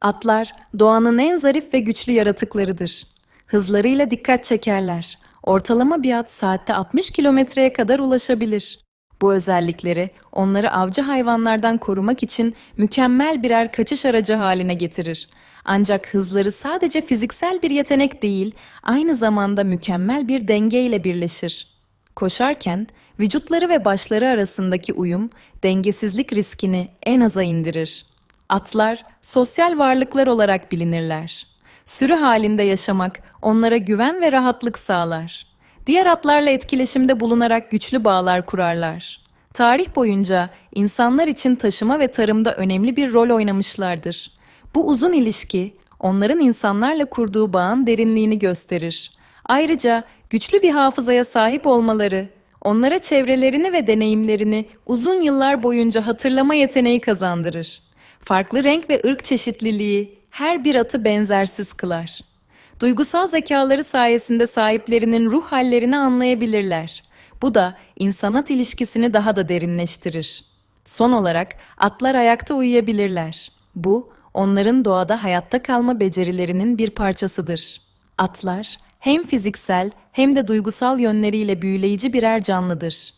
Atlar doğanın en zarif ve güçlü yaratıklarıdır. Hızlarıyla dikkat çekerler. Ortalama bir at saatte 60 kilometreye kadar ulaşabilir. Bu özellikleri onları avcı hayvanlardan korumak için mükemmel birer kaçış aracı haline getirir. Ancak hızları sadece fiziksel bir yetenek değil, aynı zamanda mükemmel bir denge ile birleşir. Koşarken vücutları ve başları arasındaki uyum dengesizlik riskini en aza indirir. Atlar sosyal varlıklar olarak bilinirler. Sürü halinde yaşamak onlara güven ve rahatlık sağlar. Diğer atlarla etkileşimde bulunarak güçlü bağlar kurarlar. Tarih boyunca insanlar için taşıma ve tarımda önemli bir rol oynamışlardır. Bu uzun ilişki onların insanlarla kurduğu bağın derinliğini gösterir. Ayrıca güçlü bir hafızaya sahip olmaları onlara çevrelerini ve deneyimlerini uzun yıllar boyunca hatırlama yeteneği kazandırır. Farklı renk ve ırk çeşitliliği her bir atı benzersiz kılar. Duygusal zekaları sayesinde sahiplerinin ruh hallerini anlayabilirler. Bu da insan-at ilişkisini daha da derinleştirir. Son olarak atlar ayakta uyuyabilirler. Bu onların doğada hayatta kalma becerilerinin bir parçasıdır. Atlar hem fiziksel hem de duygusal yönleriyle büyüleyici birer canlıdır.